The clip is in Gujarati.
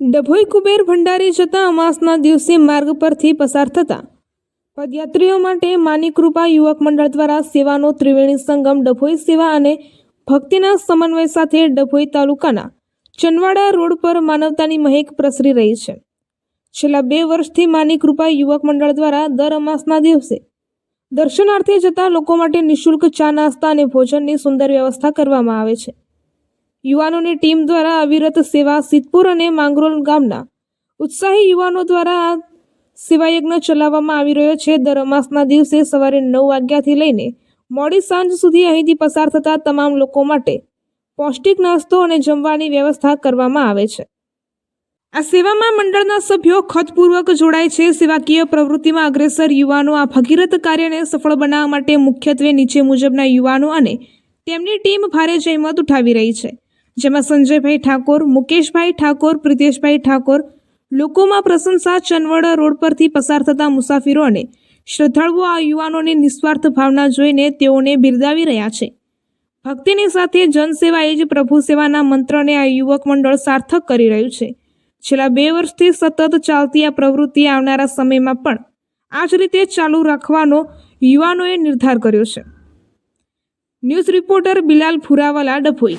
ડભોઈ કુબેર ભંડારી જતા અમાસના દિવસે માર્ગ પરથી પસાર થતા. પદયાત્રીઓ માટે માની કૃપા યુવક મંડળ દ્વારા સેવાનો ત્રિવેણી સંગમ ડભોઈ સેવા અને ભક્તિના સમન્વય સાથે ડભોઈ તાલુકાના ચનવાડા રોડ પર માનવતાની મહેક પ્રસરી રહી છે. છેલ્લા બે વર્ષથી માની યુવક મંડળ દ્વારા દર અમાસના દિવસે દર્શનાર્થે જતા લોકો માટે નિઃશુલ્ક ચા નાસ્તા અને ભોજનની સુંદર વ્યવસ્થા કરવામાં આવે છે. યુવાનોની ટીમ દ્વારા અવિરત સેવા સિદ્ધપુર અને માંગરોલ ગામના ઉત્સાહી યુવાનો દ્વારા આ સેવાયજ્ઞ ચલાવવામાં આવી રહ્યો છે. દર અમાસના દિવસે સવારે નવ વાગ્યાથી લઈને મોડી સાંજ સુધી અહીંથી પસાર થતા તમામ લોકો માટે પૌષ્ટિક નાસ્તો અને જમવાની વ્યવસ્થા કરવામાં આવે છે. આ સેવામાં મંડળના સભ્યો ખતપૂર્વક જોડાય છે. સેવાકીય પ્રવૃત્તિમાં અગ્રેસર યુવાનો આ ભગીરથ કાર્યને સફળ બનાવવા માટે મુખ્યત્વે નીચે મુજબના યુવાનો અને તેમની ટીમ ભારે જહેમત ઉઠાવી રહી છે. જેમાં સંજયભાઈ ઠાકોર, મુકેશભાઈ ઠાકોર, પ્રિતેશભાઈ ઠાકોર લોકોમાં પ્રશંસા ચનવડ રોડ પરથી પસાર થતા મુસાફરો અને શ્રદ્ધાળુઓ આ યુવાનોની નિસ્વાર્થ ભાવના જોઈને તેઓને બિરદાવી રહ્યા છે. ભક્તિની સાથે જનસેવા એ જ પ્રભુ સેવાના મંત્રને આ યુવક મંડળ સાર્થક કરી રહ્યું છે. છેલ્લા બે વર્ષથી સતત ચાલતી આ પ્રવૃત્તિ આવનારા સમયમાં પણ આ જ રીતે ચાલુ રાખવાનો યુવાનોએ નિર્ધાર કર્યો છે. News reporter Bilal Furawala Dabhoi.